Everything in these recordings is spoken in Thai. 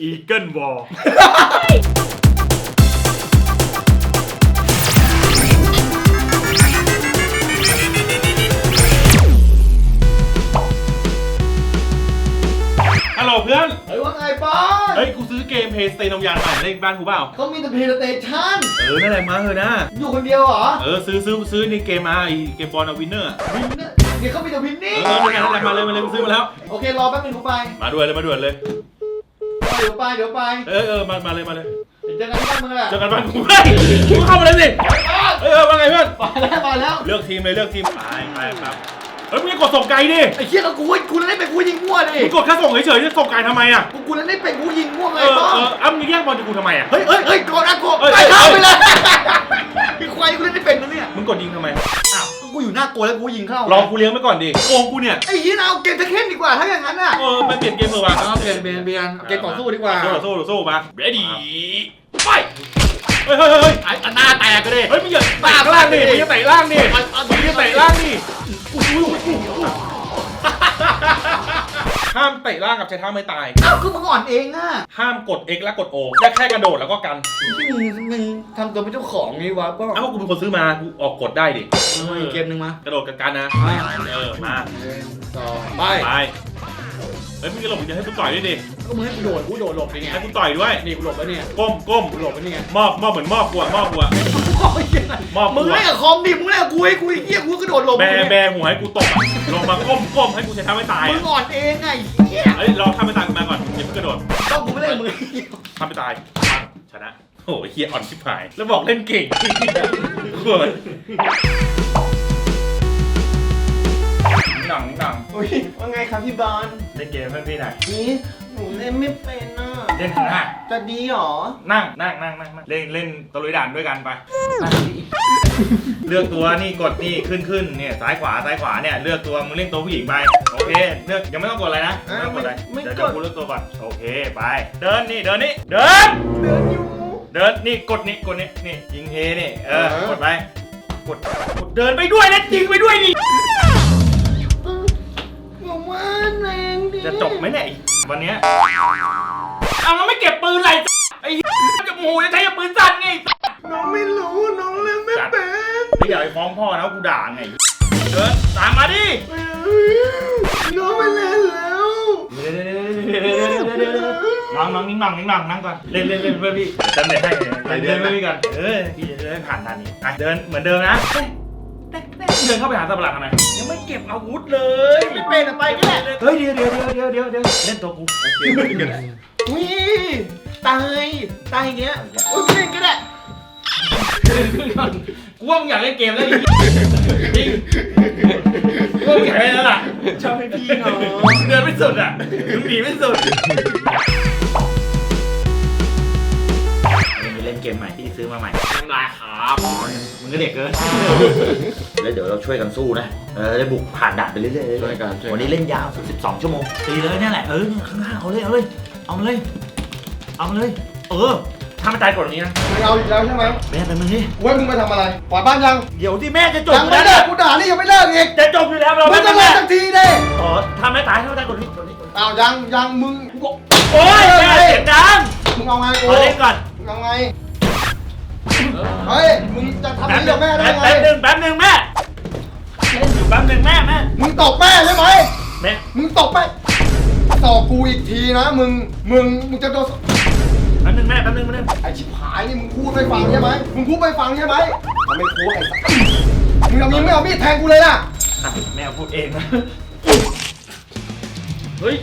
อีเกิลวอลฮัลโหลเพื่อน เฮ้ยว่าไงป้าเฮ้ย กูซื้อเกมเพย์สเตนเอายางใหม่เล่นบ้านกูเปล่า เขามีแต่เพลย์สเตชันเออ นั่นแหละมาเถอะนะ อยู่คนเดียวเหรอเออ ซื้อซื้อซื้อในเกมมาไอเกมบอลเอาวินเนอร์วินเนี่ยเดี๋ยวเขามีแต่วินเอนี่ อนั่นแหละนั่นแหละมาเลยมาเลยกูซื้อมาแล้ว โอเค รอแป๊บนึงกูไป มาด่วนเลยมาด่วนเลย เดี๋ยวไปเดี๋ยวไปเออเออมามาเลยมาเลยเดี๋ยวเจอกันที่บ้านมึงแหละเจอกันบ้านกูเฮ้ยกูเข้ามาเลยสิเออเออว่าไงเพื่อนมาแล้วมาแล้วเลือกทีมเลยเลือกทีมไปไปครับเฮ้ยมึงจะกดส่งไกลดิไอ้เหี้ยแล้วกูกูเล่นเป็นกูยิงมั่วดิมึงกดแค่ส่งเฉยๆจะส่งไกลทำไมอะกูกูเล่นเป็นกูยิงมั่วไงเออป้าเอออ้ำมึงแย่งบอลจากกูทำไมอะเฮ้ยเฮ้ยเฮ้ยกดนะกดเอ้ยไปเข้าเอ้ยไปเลยไอ้ควายกูเล่นไม่เป็นนะเนี่ยมึงกดยิงทำไมอ้าว กูอยู่หน้าโกลแล้วกูยิงเข้ารอกูเลี้ยงไปก่อนดิโกงกูเนี่ยไอ้เหี้ยเอาเกมเทคเคนดีกว่าถ้าอย่างนั้นอะเออไปเปลี่ยนเกมเถอะว่ะเอาเปลี่ยนเปลี่ยนเปลี่ยนเกมต่อสู้ดีกว่าสู้สู้สู้มา ready ไปเฮ้ยเฮ้ยเฮ้ยไอ้หน้าแตกก็ดิเฮ้ยมึงอย่าเตะล่างดิมึงอย่าเตะล่างดิมึงอย่าเตะล่างดิ ห้ามเตะล่างกับใช้เท้าไม่ตาย อ้าวคือมึงอ่อนเองอะห้ามกด X และกด O แค่แค่กระโดดแล้วก็กัน ที่มึงมึงทำตัวเป็นเจ้าของนี่วะป้าเอ้ากูเป็นคนซื้อมา กูออกกดได้ดิ เอาอีกเกมหนึ่งมา กระโดดกับกันนะเออ มาหนึ่งสองไป ไปเฮ้ยมึงจะหลบมึงจะให้กูต่อยด้วยดิก็มึงให้กูโดดกูโดดหลบไปไงให้กูต่อยด้วยนี่กูหลบแล้วเนี่ยก้มก้มกูหลบแล้วนี่ไงมอบมอบเหมือนมอบกูอะมอบกูอะโอ้ยเหี้ยนะมอบกูมึงเล่นอะกับคอมดิมึงเล่นกับกูให้กูไอ้เหี้ยกูกระโดดหลบแบแบหัวให้กูตบอะลงมาก้มก้มให้กูใช้เท้าไม่ตายมึอะงอ่อนเองไงเหี้ยเฮ้ยรอทำไม่ตายกูมาก่อนอย่าเพิ่งกระโดดต้องกูไม่เล่นกับมึงทำไม่ตายปังชนะโอ้ยเฮียอ่อนชิบหาย แล้วบอกเล่นเก่งโคตรหนังหนัง อุ้ยว่าไงครับพี่บอลเล่นเกมเพื่อนพี่หน่อยนี่หนูเล่นไม่เป็นอะเล่นข้างหน้าจะดีหรอนั่งนั่งนั่งนั่งนั่งเล่นเล่นตะลุยด่านด้วยกันไปเลือกตัวนี่กดนี่ขึ้นขึ้นเนี่ยซ้ายขวาซ้ายขวาเนี่ยเลือกตัวมึงเล่นตัวผู้หญิงไปโอเคเลือกยังไม่ต้องกดอะไรนะไม่ต้องกดอะไรไม่เดี๋ยวกเดี๋ยวดกูเลือกตัวก่อนโอเคไป เดินนี่เดินนี่เดินเดินอยู่เดินนี่กดนี่กดนี่นี่ยิงเฮนี่เออเออกดไปกดกดเดินไปด้วยนะยิงไปด้วยนี่ บอกว่าแรงดิจะจบไหมเนี่ยไอ้วันเนี้ยเอาแล้วไม่เก็บปืนอะไรไอ้เหี้ยจะโมโหจะใช้ปืนสั้นไงน้องไม่รู้น้องเล่นไม่เป็นไม่อยากไปฟ้องพ่อนะว่ากูด่าไงเดินตามมาดิน้องไม่เล่นแล้วน้องน้องนิ่งนั่งนิ่งนั่งนั่งก่อนเล่นเล่นเล่นเพื่อนพี่เดินเล่นให้เดินเพื่อนพี่กันเออพี่จะเดินผ่านด่านนี้อะเดินเหมือนเดิมนะ เดินเข้าไปหาสัตว์ประหลาดทำไมยังไม่เก็บอาวุธเลยไม่เป็นอะไปก็แหละเฮ้ยเดี๋ยวเดี๋ยวเดี๋ยวเดี๋ยวเดี๋ยวเล่นตัวกูโอเคอุ้ยตายตายอย่างเงี้ยอุ้ยไม่เล่นก็ได้กูว่ามึงอยากเล่นเกมแล้วจริงจริงกูว่ามึงอยากเล่นแล้วล่ะชอบให้พี่น้องเดินไม่สุดอะมึงหนีไม่สุด เล่นเกมใหม่ที่ซื้อมาใหม่ทำลายครับมึงก็เด็กเกินแล้วเดี๋ยวเราช่วยกันสู้นะเออได้บุกผ่านด่านไปเรื่อยๆช่วยกันช่วยกัน วันนี้เล่นยาวสุด12 ชั่วโมงตีเลยเนี่ยแหละเออข้างหน้าเอาเลยเอาเลยเอามาเลยเอามาเลยเออถ้าไม่ตายกดอย่างนี้นะมึงเอาอีกแล้วใช่ไหมแม่เป็นมึงนี่กูให้มึงมาทำอะไรปล่อยบ้านยังเดี๋ยวที่แม่จะจบยังไม่แล้วเลิเนี่ยกกูด่านี่ยังไม่เลิกอีกจะจบอยู่แล้วเรามึไม่งต้ก็องเลิแม่กสักทีดิอ๋อถ้าไม่ตายถ้าไม่ตายกดนี้กดนี้กดนี้อ้าวยังยังมึงกูโอ้ยแม่เสียงดังมึงเอาไงกูขอเล่นก่อน มึงเอาไง เฮ้ย มึงจะทำอย่างนี้กับแม่ได้ไง แป๊บหนึงแป๊บหนึงแม่เล่นอยู่แป๊บหนึงแม่แม่มึงตบแม่ใช่ไหม แม่มึงตบแม่ตอบกูอีกทีนะ มึง มึง มึงจะโดน แป๊บหนึงแม่แป๊บหนึงแป๊บหนึงไอชิบหายนี่มึงพูดไม่ฟังใช่ไหมมึงพูดไม่ฟังใช่ไหมทำไม่พูดไอ้สัสมึงเอามีดไม่เอามีดแทงกูเลยนะอะแม่พูดเองนะเฮ้ย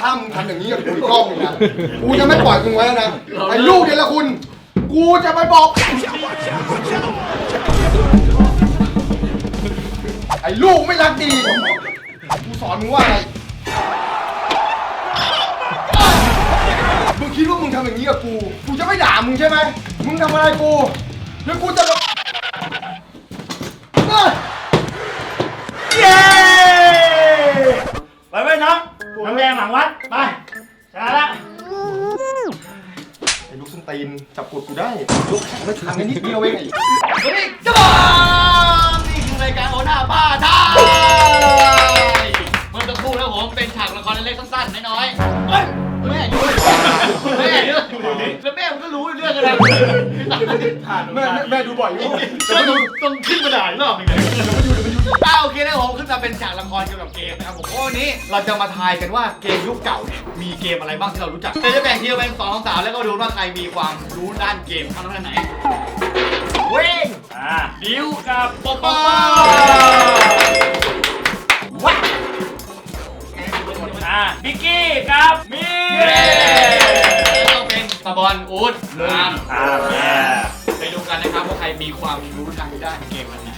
ถ้ามึงทำอย่างนี้กับกูอีกรอบหนึงนะกูจะไม่ปล่อยมึงไว้แล้วนะไอ้ลูกเดละคุณ กูจะไปบอก ไอ้ลูกไม่รักดี กูสอนมึงว่าอะไร มึงคิดว่ามึงทำอย่างนี้กับกู กูจะไม่ด่ามึงใช่ไหม มึงทำอะไรกูแล้วกูจะแบบเอ้ยเย้ ไปไปน้องน้ำแดงหลังวัด ไปชนะละไอ้ลูกส้นตีนจับกดกูได้ลูกแข็งไม่ทางกันนิดเดียวเองไอ้เฮ้ยจ้านี่คือรายการโอหน้าบ้าได้เมื่อสักครเล็กๆสั้นๆน้อยๆเฮ้ยแม่อยู่แม่อยู่แล้วแม่มันก็รู้เรื่องอะไร แม่แม่แม่ดูบ่อยอยู่ช่วยดูต้องขึ้นมาด่าอีกรอบหนึงเลยอ่าโอเคนะผมขึ้นมาเป็นฉากละครเกี่ยวกับเกมนะครับผมเพราะวันนี้เราจะมาทายกันว่าเกมยุคเก่าเนี่ยมีเกมอะไรบ้างที่เรารู้จักเดี๋ยวจะแบ่งทีมเป็นสองสองสามแล้วก็ดูว่าใครมีความรู้ด้านเกมมากน้อยแค่ไหนเว้งอ่าดิวกับปอปอว้าอ่าบิกกี้กับมีเย้ต้องเป็นตะ บอลอูดนามอ่าแย่ไปดูกันนะครับว่าใครมีความรู้ทางด้านเกมอันไหน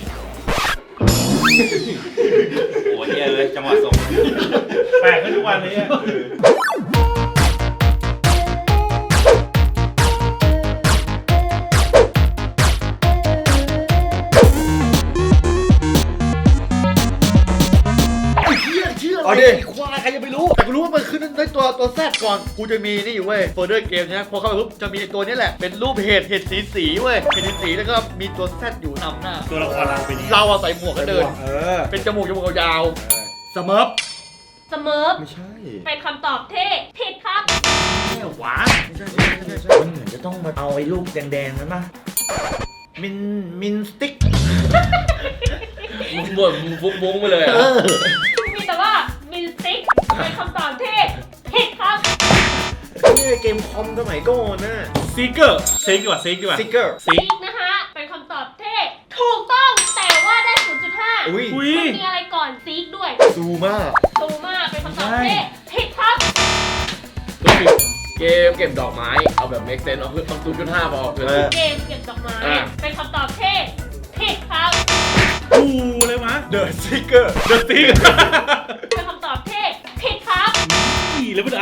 โอ้ยเหี้ยเลยจังหวะส่งแปลกขึ้นทุกวันเลยอะไอ้เหี้ยชื่ออะไรเอาดิ ขึ้นด้วยตัวตัวแซดก่อนกูจะมีนี่อยู่เว้ยโฟลเดอร์เกมนะพอเข้าไปปุ๊บจะมีไอ้ตัวนี้แหละเป็นรูปเห็ดเห็ดสีสีๆเว้ยเห็ดสีสีๆแล้วก็มีตัวแซดอยู่นำหน้า ตัวละครเราเป็นยังไงเราอะใส่หมวกกันเดิน เออเป็นจมูกจมูกยาวเสมอเสมอไม่ใช่เป็นคำตอบที่ผิดครับๆเนี่ยหวานไม่ใช่ไม่ใช่ไม่ใช่มันเหมือนจะต้องมาเอาไอ้ลูกแดงๆนั้นป่ะมินมินสติ๊กมึงบ่นมึงฟุ้งฟุ้งไปเลยเออะอมีแต่ว่ามินสติ๊กเป็นคำตอบที่ ผิดครับนี่เกมคอมสมัยก่อนนะซีเกอร์ซีกดีกว่าซีกดีกว่าซิกเกอร์ซีซีกนะคะ เป็นคำตอบที่ถูกต้องแต่ว่าได้ 0.5อุ้ยอุ้ยมันมีอะไรก่อนซีกด้วยซูมากตูมากเป็นคำตอบที่ผิดครับ เกมเก็บดอกไม้เอาแบบ make sense เอาคือต้องศูนย์จุดห้าพอคือเออเกมเก็บดอกไม้อะเป็นคำตอบที่ผิดครับกูเลยวะเดอะ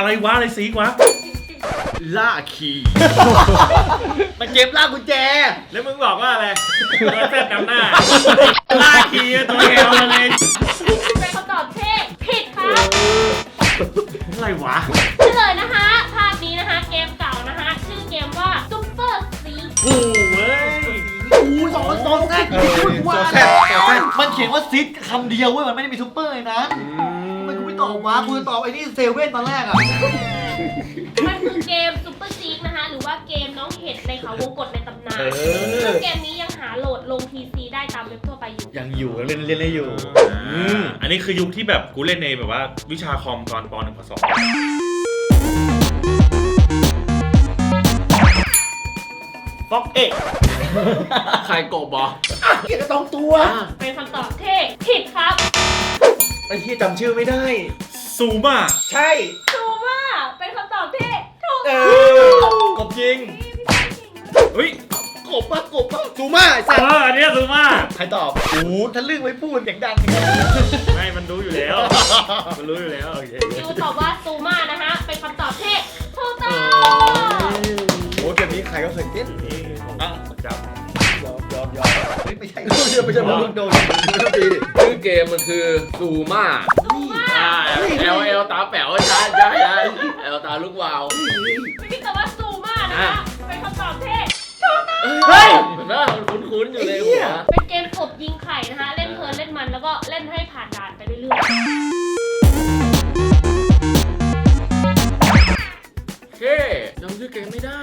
อะไรวะอะไรซีกวะล่าคีย์มันเกมล่ากุญแจ แล้วมึงบอกว่าอะไรตัวแซดนำหน้าลากคีย์ตัวแอลมาเลยเป็นคำตอบที่ผิดครับอะไรวะเฉลยนะคะ ภาพนี้นะคะ เกมเก่านะคะ ชื่อเกมว่า Super Seek กูเว้ยอู้สองคนสองแซดเออพูดว่าตัวแซดตัวแซดมันเขียนว่าซิดคำเดียวเว้ยมันไม่ได้มีซูเปอร์เลยนะทำไมกูไม่ ตอบวะกูจะตอบไอ้นี่เซเว่นตอนแรกอะมันคือเกม Super Seek นะคะ หรือว่าเกมน้องเห็ดในเขาวงกตในตำนานเออ ซึ่งเกมนี้ยังหาโหลดลง PC ได้ตามเว็บทั่วไปอยู่ ยังอยู่เล่นเล่นได้อยู่อืมอันนี้คือยุคที่แบบกูเล่นในแบบว่าวิชาคอมตอนป .1 ป .2 ฟ็อกเอ็กใครกบเหรอเกียรติตองตัว เป็นคำตอบที่ผิดครับ ไอ้ที่จำชื่อไม่ได้ ซูมาใช่ ซูมาเป็นคำตอบที่ถูกเอต้องอ กบจริงเฮ้ยกบปะกบปะซูมาไอ้สัเอสออันเนี้ยซูมาใครตอบโอ้โหทะลึ่งไว้พูดอย่างดังไม่มันรู้อยู่แล้ว มันรู้อยู่แล้วโอเคยูตอบว่าซูมานะคะเป็นคำตอบที่ถูกต้องโอ้เกมนี้ใครก็เคยเล่นอะจับยอมยอมยอมเฮ้ยไม่ใช่ไม่ใช่ไม่ใช่มึงโดนมึงโดนตีดิชื่อ เกมมันคือซูมาซูมาอ่า L L ตาแป๋วใช่ใช่ใช่ L ตาลูกวาวพี่ตอบว่าซูมานะคะเป็นคำตอบที่ถูกต้องเฮ้ยเห็นปะมันคุ้นๆอยู่ในหัวเป็นเกมกบยิงไข่นะคะ เล่นเพลินเล่นมันแล้วก็เล่นให้ผ่านด่านไปเรื่อยโอเคจำชื่อเกมไม่ได้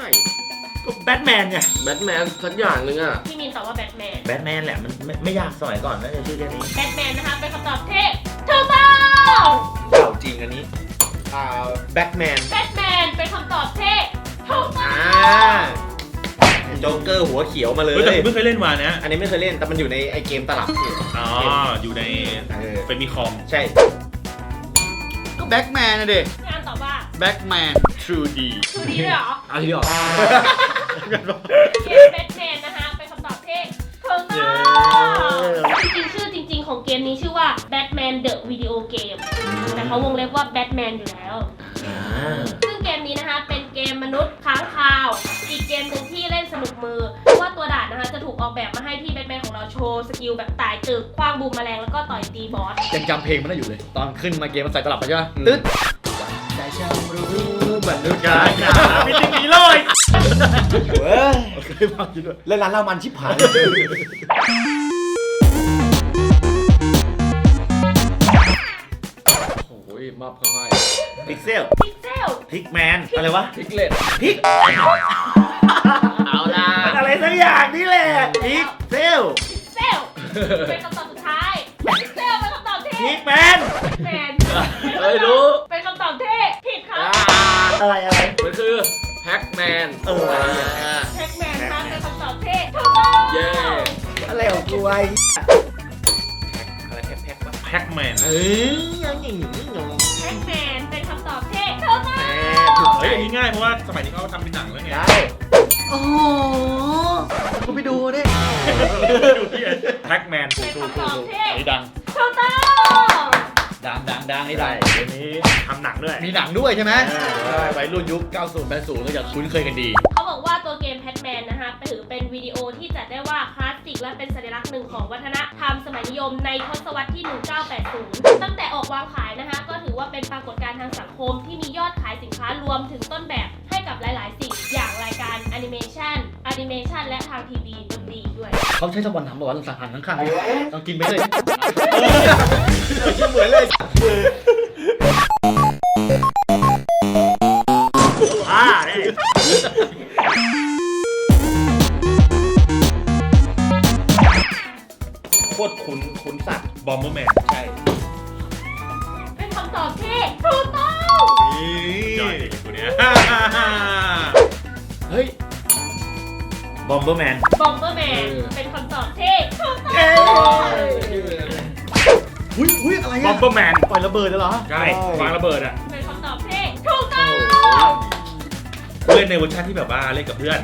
ก็แบทแมนไงแบทแมนสักอย่างหนึ่งอะๆพี่มินตอบว่าแบทแมน แบทแมนแหละมันไม่ไม่ยากสมัยก่อนน่าจะชื่อเรื่องนี้ แบทแม อ่าแบ็กแมนแบทแมนเป็นคำตอบที่ถูกต้ออ่างโจ๊กเกอร์หัวเขียวมาเลยเฮ้ยแต่ผมไม่เคยเล่นมานะ อันนี้ไม่เคยเล่นแต่มันอยู่ในไอเกมตลับนี่อ๋อ อยู่ในเออเป็นมีคอม ใช่ ก็แบ็กแมนนะเด็กงานตอบว่าแบ็กแมน True D คือดีด้วยเหรอเอาที่ออกเกมแบทแมนนะคะเป็นคำตอบที่ถูกต้องจริงๆชื่อจริงๆ ของเกมนี้ชื่อว่า Batman The Video Game แต่เขาวงเล็บว่า Batman อยู่แล้ว ซึ่งเกมนี้นะคะเป็นเกมมนุษย์ค้างคาว อีกเกมหนึ่งที่เล่นสนุกมือ เพราะว่าตัวด่านนะคะจะถูกออกแบบมาให้พี่แบทแมนของเราโชว์สกิลแบบตายตึกคว้างบูมแมลงแล้วก็ต่อยตีบอส ยังจำเพลงมันได้อยู่เลย ตอนขึ้นมาเกมมันใส่ตลับไปใช่ไหมตึ๊ดใจช่างรู้เหมือนดูกันมีจริงมีเลยเว้ยโอเคมาคิดด้วยเล่นร้านเหล้ามันชิบหาย โโอ้ยมับเข้าให้พิกเซลพิกเซลพิกแมนอะไรวะพิกเล็ตพิกเอาล่ะมันอะไรสักอย่างนี่แหละพิกเซลพิกเซลเป็นคำตอบสุดท้ายพิกเซลเป็นคำตอบที่พิกแมนแมนเฮ้ยรู้เป็นคำตอบที่ผิดครับอ่าอะไรอะไรมันคือแพ็กแมนเอออะไรอะอ่าแพ็กแมนครับเป็นคำตอบที่ถูกต้องเย้อะไรของกูไอ้อะไรแพ็กแพ็กวะแพ็กแมนเอ้ยยังอย่างนี้หนู แพ็กแมนเป็นคำตอบที่ถูกต้องเฮ้ยอันนี้ง่ายเพราะว่าสมัยนี้เขาทำเป็นหนังแล้วไงได้โอ้โหกูไปดูดิแพ็กแมนถูเป็นกถูกคำตถูอกบถูกที่นี่ดัง ถูกต้องดังดังดังนี่ได้ดังเดี๋ยวนี้ทำหนังด้วย มีหนังด้วยใช่ไหมเออใช่วัยรุ่นยุค 90 80ก็จะคุ้นเคยกันดี เขาบอกว่าตัวเกมแพทแมนนะคะถือเป็นวิดีโอที่จัดได้ว่าค ลาสสิกและเป็นสัญลักษณ์หนึ่งของวัฒนธรรมสมัยนิยมในทศวรรษที่ 1980 ตั้งแต่ออกวางขายนะคะ ก็ถือว่าเป็นปรากฏการณ์ทางสังคมที่มียอดขายสินค้ารวมถึงต้นแบบให้กับหลาย ๆ สิ่ง อย่างรายการแอนิเมชันแอนิเมชันและทางทีวีดนตรีด้วย เขาใช้สปอนทำบอกว่าสั่งหันข้างๆต้องกินไปเลย เหมือนเลย บอมเบอร์แมน บอมเบอร์แมนเป็นคำตอบที่ถูกต้องอุ้ยอุ้ยอะไรบออะมเบอร์แมนปล่อยระเบิดเลยเหรอใช่ วางระเบิดอะเป็นคำตอบที่ถูกต้องเล่นในเวอร์ชันที่แบบว่าเล่นกับเพื่อน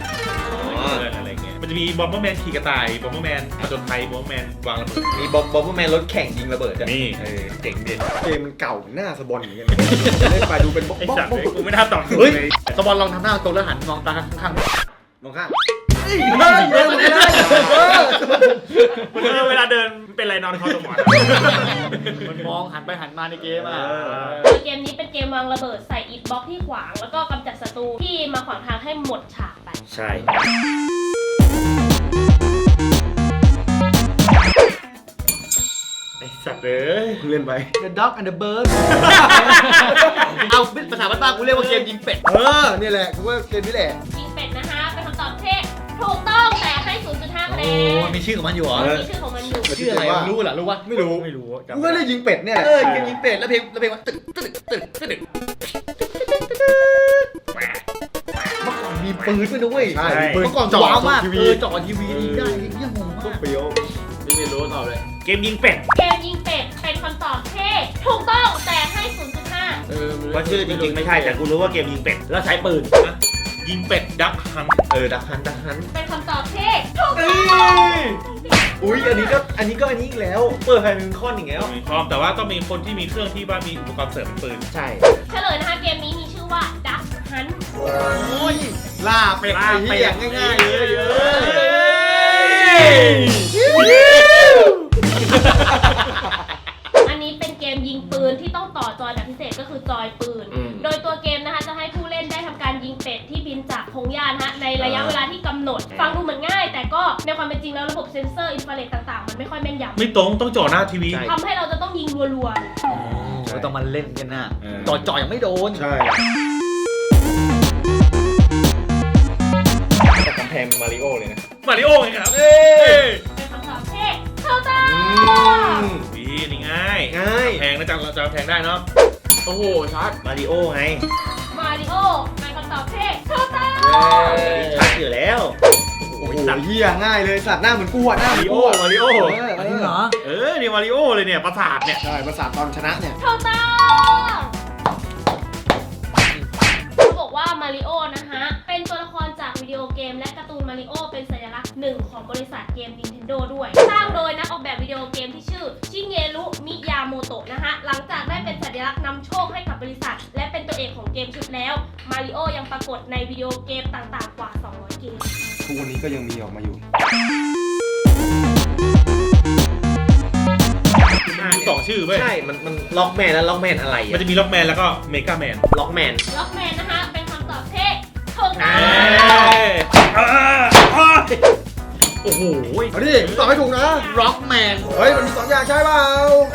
เพื่อนอะไรเงี้ย มันจะมีบอมเบอร์แมนขี่กระต่าย บอมเบอร์แมนผจญภัยบอมเบอร์แมนวางระเบิด มีบอมบอมเบอร์แมนรถแข่งยิงระเบิดอะนี่ เออเจ๋งดีเกมมันเก่าหน้าสะบอนเหมือนกันเล่นไปดูเป็นบ๊อกไอ้บ๊อกสัตว์บ๊อกเลยกูไม่น่าตอบถูกเฮ้ยเลยสปอนลองทำหน้าตรงแล้วหันมองตาข้างมองข้างๆ เฮ้ยเฮ้ยเฮ้ยไม่ได้เออเวลาเดินเป็นไรนอนคอสมอนมันมองหันไปหันมาในเกมอะโดยเกมนี้เป็นเกมวางระเบิดใส่อิฐบล็อกที่ขวาง แล้วก็กำจัดศัตรูที่มาขวางทางให้หมดฉากไป ใช่สัตว์เอ้ยเล่นไป The Dog and the Bird เอาภาษาบ้านๆกูเรียกว่าเกมยิงเป็ด เออ นี่แหละ กูว่าเกมนี้แหละ ถูกต้องแต่ให้ 0.5คะแนโอ้นมีชื่อของมันอยู่เหรอมีชื่อของมันอยู่ชื่ออะไรวะรู้เหรอรู้ปะไม่รู้ไม่รู้จำกูก็ได้ยิงเป็ดเนี่ยแหละเออเกมยิงเป็ดแล้วเพลงแล้วเพลงว่าตึกตึกตึกตึกเมื่อก่อนมีปืนด้วยนะเว้ยใช่มีปืนเมื่อก่อนจ่อว้าวมากทีวี เออจ่อทีวีได้เยี่ยมงโคมาตกรเปรี้ยวไม่มีรู้ตอบเลยเกมยิงเป็ดเกมยิงเป็ดเป็นคำตอบที่ถูกต้องแต่ให้ 0.5เออว่าชื่อจริงๆไม่ใช่แต่กูรู้ว่าเกมยิงเป็ดแล้วใช้ปืน ยิงเป็ดดักฮันเออดักฮันดักฮันเป็นคำตอบที่ถูกเอ้ต้องยอุ้ยอันนี้ก็อันนี้ก็อันนี้อีกแล้ว เปิดไฟเป็นคอนอย่างเงี้ยมีพร้อมแต่ว่าต้องมีคนที่มีเครื่องที่ว่ามีอุปกรณ์เสริมเป็นปืนใช่เฉลยนะคะเกมนี้มีชื่อว่า Duck Hunt โอ้ยล่าเป็ดไอ้เหี้ยง่ายๆเลยเอออันนี้เป็นเกมยิงปืนที่ต้องต่อจอยแบบพิเศษก็คือจอยปืนอืมโดยตัวเกมนะคะ กพงหญ้านะฮะในระยะเวลาที่กำหนด ฟังดูเหมือนง่าย แต่ก็ในความเป็นจริงแล้วระบบเซ็นเซอร์อินฟราเรดต่างๆ มันไม่ค่อยแม่นยไม่ตรงต้องจ่อหน้าทีวีำทำให้เราจะต้องยิงรัวก็ต้องมาเล่นกันนะเออ จ่อจ่อยังไม่โดน ใช่แต่กำแพงมาริโอเลยนะมาริโอไงครับๆเป็นคำตอบที่ถูกต้องวีนี่ง่ายง่ายแพงนะจังเราจะแพงได้เนาะโอ้โหชัดมาริโอไงมาริโอ ชัดอยู่แล้ว โอ้โหเหี้ยง่ายเลยสัตว์หน้าเหมือนกูอะหน้ามาเหมือนริโอกูอะมาริโอเอออันนี้เหรอ เออนี่มาริโอเลยเนี่ยประสาทเนี่ย ใช่ประสาทตอนชนะเนี่ย ถูกต้องเขาบอกว่ามาริโอนะคะเป็นตัวละครจากวิดีโอเกม และการ์ตูนมาริโอเป็นสัญลักษณ์หนึ่งของบริษัทเกม Nintendo ด้วย สร้างโดยนักออกแบบวิดีโอเกมที่ชื่อ ชิเงรุมิยาโมโตะนะคะหลังจากได้เป็นสัญลักษณ์นำโชคให้กับบริษัท และเป็นตัวเอกของเกมชุดแล้ว มาริโอยังปรากฏในวิดีโอเกมต่างๆ กว่า 200 เกม ทุกวันนี้ก็ยังมีออกมาอยู่มีสองชื่อเว้ยใช่ มันมันล็อกแมนแล้วล็อกแมนอะไรมันอะจะมีล็อกแมนแล้วก็เมกาแมนล็อกแมน ล็อกแมนนะคะ เป็นคำตอบที่ถูกต้องโอ้โหเอาดิมึงตอบให้ถูกนะร็อกแมน เฮ้ย มันมีสองอย่างใช่เปล่า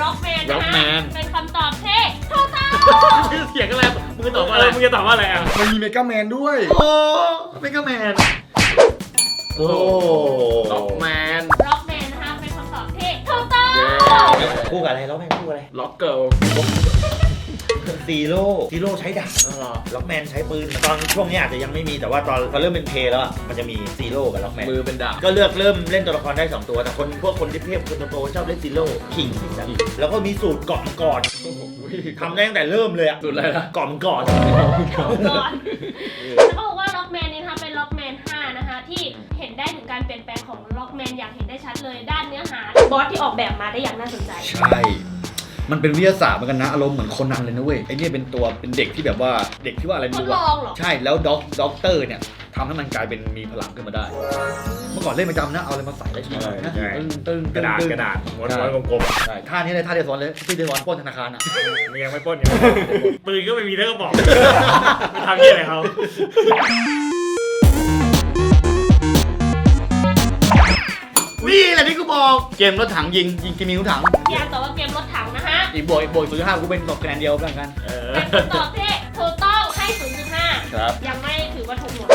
ร็อกแมนนะคะ Rockman เป็น คำตอบที่ถูกต้องเถียงกันแล้วมึงจะตอบว่าอะไรมึงจะตอบว่าอะไรอะมันมีเมกาแมนด้วย โอ้เมกาแมนโอ้ล็อกแมนล็อกแมนนะคะเป็นคำตอบที่ถูกต้องคู่กับอะไรแล้วแม่งคู่กับอะไรล็อกเกิล ซีโร่ซีโร่ใช้ดาบล็อกแมนใช้ปืน ตอนช่วงนี้อาจจะยังไม่มีแต่ว่าตอนเขาเริ่มเป็นเพลย์แล้วอะมันจะมีซีโร่กับล็อกแมนมือเป็นดาบก็เลือกเริ่มเล่นตัวละครได้ 2 ตัว แต่คนพวกคนที่เพียบคนโตๆชอบเล่นซีโร่คิงแล้วก็มีสูตรเกาะมังกรทำได้ตั้งแต่เริ่มเลยอะสุดอะไรนะเกาะมังกรก่อนแล้วเขาบอกว่าล็อกแมนนี้นะคะเป็นล็อกแมน5นะคะที่เห็นได้ถึงการเปลี่ยนแปลงของล็อกแมนอย่างเห็นได้ชัดเลย ด้านเนื้อหาบอสที่ออกแบบมาได้อย่างน่าสนใจ ใช่ มันเป็นวิทยาศาสตร์เหมือนกันนะอารมณ์เหมือนคนนั้นเลยนะเว้ยไอ้เนี่ยเป็นตัวเป็นเด็กที่แบบว่าเด็กที่ว่าอะไรทไม่ดรู้ลอะองเหรอใช่แล้วด็อกด็อกเตอร์เนี่ยทำให้มันกลายเป็นมีพลังขึ้นมาได้ เมื่อก่อนเล่นประจำนะเอาอะไรมาใส่ได้ทีนะใช่ ตึ้งตึ้งกระดาษตึ้งกระดาษม้วนๆกลมใช่ท่านี้เลยท่าเดียวสอนเลยที่เดียวสอนปล้นธนาคารอะ ๆมึงยังไม่ปล้นยังไม่ปล้นปืนก็ไม่มีเท่าก็บอกไปทำยี่อะไรเขานี่แหละที่กูบอกเกมรถถังยิงยิงกินมีรถถัง อยากตอบว่าเกมรถถังนะฮะ อีกบวกอีกบวกศูนย์ห้ากูเป็นตกคะแนนเดียวเหมือนกัน เออเป็นคำตอบที่ถูกต้องให้ ครับ 0.5 ยังไม่ถือว่าถูกหมด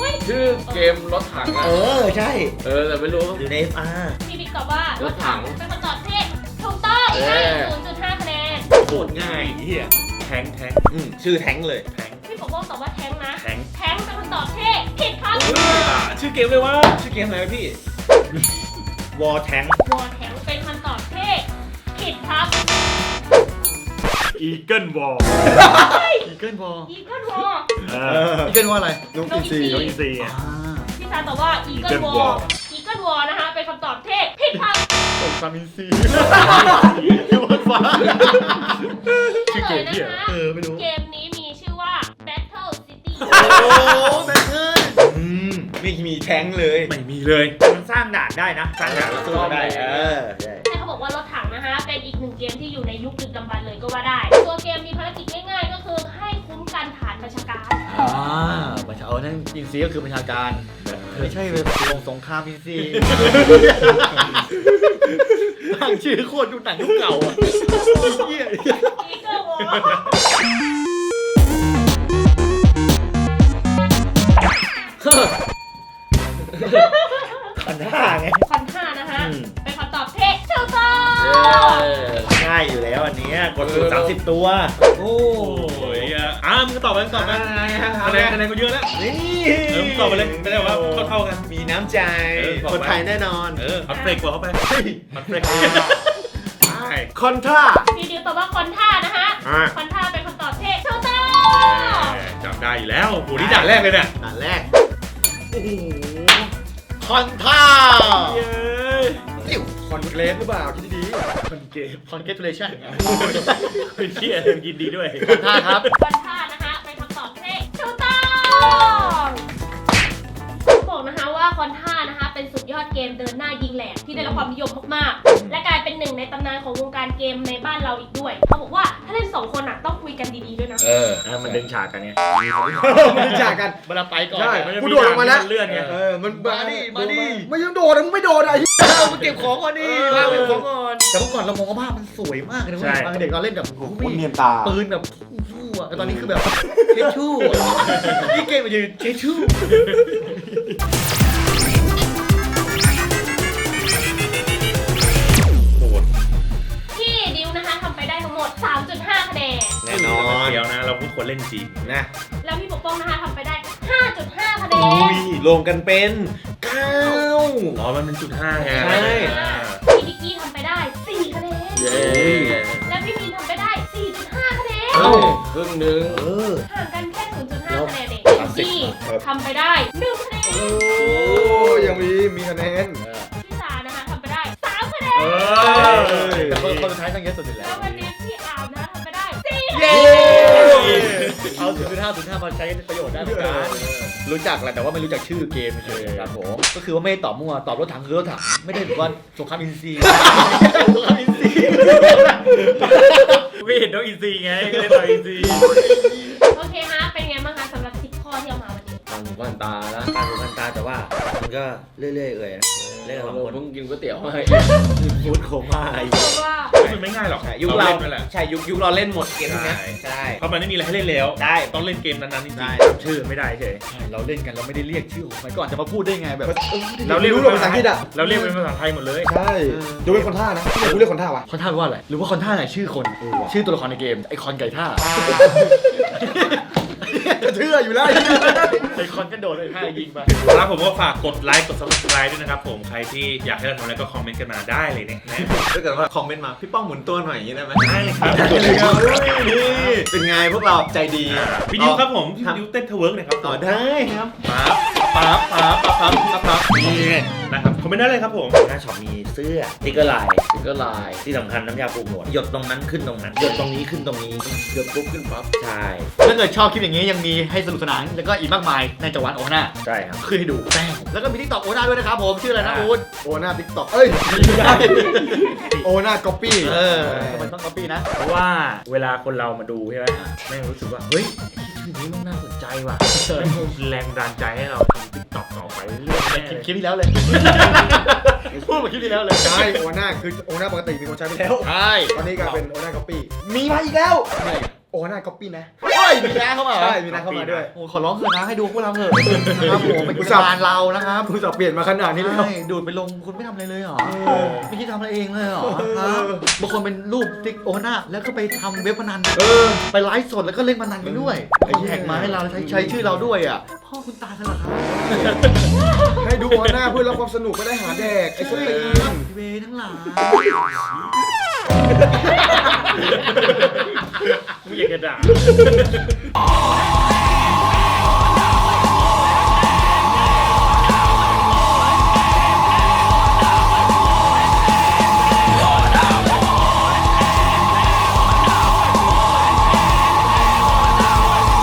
อุ้ยชื่อเกมรถถังเออะอใช่ เออแต่ไม่รู้ อยู่ใน FR พี่บิ๊กตอบว่ารถถังเป็นคำตอบที่ถูกต้องเอให้อ0.5คะแนนโคตรง่ายเฮียแทงแทงอืมชื่อแท้งเลย แทงพี่ปกป้องตอบว่าแท้งนะ แทงแท้งเป็นคำตอบที่ผิดครับชื่อเกมเลยว่าชื่อเกมอะไรวะพี่ วอแทงวอแท้งเป็นคำตอบที่ผิดครับ อีเกิลวอลอีเกิลบอลอีเกิลวอเอเออออีเกิลว่าอะไรลูกอีซีน้องอีซีอะพี่ซานตอบว่าอีเกิล Eagle วอ Wall อีเกิลวอนะคะเป็นคำตอบที่ผิดครับส่งซามินซีอยู่บนฟ้าเฉลยนะคะเออไม่รู้เกมนี้มีชื่อว่า Battle City โอ้แบงเกิลอืมไม่มีแท้งเลย ไม่มีเลย มันสร้างด่านได้นะ สร้างด่านแล้วสู้ได้ เออ เป็นอีกหนึ่งเกมที่อยู่ในยุคดึกดำบรรพ์เลยก็ว่าได้ ตัวเกมมีภารกิจง่ายๆ ก็คือให้คุ้มกันฐานประชาการอ่าบัญชาเออนั่นอินซีก็คือบัญชาการไม่ใช่เป็นลงสงครามอินซีตั้งชื่อโคตรดูหนังยุคเก่าอะเหี้ย อีเกิลวอ งง่ายอยู่แล้วอันเนี้ยกดสูตรสามสิบตัว โอ้ยอะอะมึงตอบไปมึงตอบไปคะแนนคะแนนกูเยอะแล้วนี่เออมึงตอบไปเลยไม่ได้ว่าเท่าๆกัน มีน้ำใจ เออบอกคนไว้ไทยแน่นอนเออเอาเฟรกกว่าเข้าไปมันเฟรกใช่คอนท่าพี่ดิวตอบว่าคอนท่านะคะอะคอนท่าเป็นคำตอบที่ถูกต้องจำได้อยู่แล้วโหนี่ด่านแรกเลยเนี่ยด่านแรกคอนท่าเย้ยอิ๋ว คอนเกรสหรือเปล่า คิดดีมันเกมคอนเกตูเลชั่นเฮ้ยเชี่ยยินดีด้วยคอนท่าครับคอนท่า เป็นสุดยอดเกมเดินหน้ายิงแหลกที่ได้รับความนิยมมากๆ และกลายเป็นหนึ่งในตำนานของวงการเกมในบ้านเราอีกด้วย เขาบอกว่าถ้าเล่นสองคนอะต้องคุยกันดีๆด้วยนะ เอออะมันดึงฉากกันไงๆมันจากกัน เวลาไปก่อนใช่เนี่ยกูโดดออกมาแล้ว เลื่อนไงเออ มันมาดิมาดิไม่ยังโดดอะมึงไม่โดดอะเอามาเก็บของก่อนดิมาเก็บของก่อน แต่เมื่อก่อนเรามองว่าภาพมันสวยมากเลยนะเว้ยตอนเด็กเราเล่นแบบคุณเนียนตา ปืนแบบชู่อะแต่ตอนนี้คือแบบเชชู่อะนี่เกมมันยืนเชชู่ น่นอนเดี๋ยวนะ เราพูดคนเล่นจริงนะแล้วพี่ปกป้องนะคะทำไปได้ 5.5คะแนอุ้นยรวมกันเป็นเก้า อ๋อมันเป็นจุดห้าไงใช่พี่ดิกกี้ทำไปได้4คะแนน เย้และพี่มีนทำไปได้ 4.5คะแนน เอ้าครึ่งหนึงเออ ห่างกันแค่ 0.5คะแนนเองสามสิบพี่ครับ ทำไปได้1คะแนน โอ้ยังมีมีคะแนน พี่สานะคะทำไปได้3คะแนน เออ แต่คนคนสุดท้ายต้องเยอะสุดอยู่แล้แล้ว ววันนี้ เย้นเอาถึงห้าถึงห้ามาใช้ประโยชน์ได้เหมือนกันรู้จักแหละแต่ว่าไม่รู้จักชื่อเกมเฉยๆครับผมก็คือว่าไม่ได้ตอบมั่วตอบรถถังคือรถถังไม่ได้แบบว่าสงครามอินซีย์สงครามอินซีย์ไม่เห็นน้องอีซีไงก็เลยต่ออีซีโอเคฮะเป็นไงบ้างคะสำหรับ 10ข้อที่เอามาวันนี้ผมผ่านตานะตาหูพันตาแต่ว่ามันก็เรื่อยๆเอ่ยนะเล่นกับสองเราคนเพิ่งกินก๋วยเตี๋ยวให้ฟูดโคม่าเพราะว่า มันไม่ง่ายหรอกใช่ยุคเราเล่นนั่นแหละใช่ยุคยุคเราเล่นหมดเกมพวกเนี้ยใช่ใช่ เพราะมันไม่มีอะไรให้เล่นแล้ว ใช่ ต้องเล่นเกมนั้นๆจริงใช่ๆจำชื่อไม่ได้เฉยเราเล่นกันเราไม่ได้เรียกชื่อของมันก่อนจะมาพูดได้ไงแบบเราเรียกรู้เป็นเรื่องภาษาอังกฤษอะเราเรียกเป็นภาษาไทยหมดเลย ใช่ยกเว้นคนท่านะที่กูเรียกคนท่าวะคอนท่าแปลว่าอะไรหรือว่าคอนท่าไหนชื่อคน ชื่อตัวละครในเกมไอคอนไก่ท่า เชื่ออยู่แล้วไอคอนกระโดดเลยท่ายิงไปครับผมก็ฝากกดไลค์กด subscribe ด้วยนะครับผมใครที่อยากให้เราทำอะไรก็คอมเมนต์กันมาได้เลยเนี่ยนะถ้าเกิดว่าคอมเมนต์มา พี่ป้องหมุนตัวหน่อยอย่างนี้ได้ไหมได้เลยครับนี่เป็นไงพวกเราใจดีวิดีโอครับผมวิดีโอเต้นเทเวิร์กหน่อยครับต่อได้ครับป๊าบป๊าบป๊าบป๊าบป๊าบป๊าบนี่นะครับคอมเมนต์ได้เลยครับผมหน้าช็อปมีเสื้อสติ๊กเกอร์ลายถึงก็ลายที่สำคัญน้ำยาปรุงหนวดหยดตรงนั้นขึ้นตรงนั้นหยดตรงนี้ขึ้นตรงนี้หยดปุ๊บขึ้นปั๊บใช่ถ้าเกิดชอบคลิปอย่างนี้ยังมีให้สนุกสนานแล้วก็อีกมากมายในจังหวัดโอฮาน่าใช่ครับขึ้นให้ดูแป้งแล้วก็มีทิกตอกโอฮาน่าด้วยนะครับผมชื่ออะไรนะอูดโอหน้าติ๊กต็อกเอ้ยไม่ได้โอหน้าก๊อปปี้เออมันต้องก๊อปปี้นะ เพราะว่าเวลาคนเรามาดูใช่ไหมแม่งรู้สึกว่าเฮ้ยชื่อนี้มันน่าสนใจว่ะแม่งเป็นแรงดันใจให้เราทำติ๊กต็อกต่อไปเรื่อยๆ คลิปคลิปที่แล้วเลย พูดเหมือนคลิปที่แล้วเลยใช่โอหน้าคือโอหน้าปกติมีคนใช้ไปแล้ว ใช่ ตอนนี้กลายเป็นโอหน้าก๊อปปี้ มีมาอีกแล้ว โอหน้าก๊อปปี้นะเฮ้ยมีน้าเข้ามาเหรอใช่มีนะเข้ามาด้วยโอ้ขอร้องเถอะนะให้ดูพวกเราเถอะนะครับผมเป็นกุศลานเรานะครับคุณจะเปลี่ยนมาขนาดนี้แล้วใช่ดูดไปลงคุณไม่ทำอะไรเลยเหรอไม่คิดทำอะไรเองเลยเหรอฮะบางคนเป็นรูปติ๊กโอน่าแล้วก็ไปทำเว็บพนันเออไปไลฟ์สดแล้วก็เล่นพนันกันด้วยคนแท็กมาให้เราใช้ใช้ชื่อเราด้วยอะพ่อคุณตากันเหรอครับให้ดูโอหน้าเพื่อรับความสนุกไม่ได้หาแดกไอ้สใช่ตีครับนพี่เวทั้งหลาย ไม่อยากจะด่า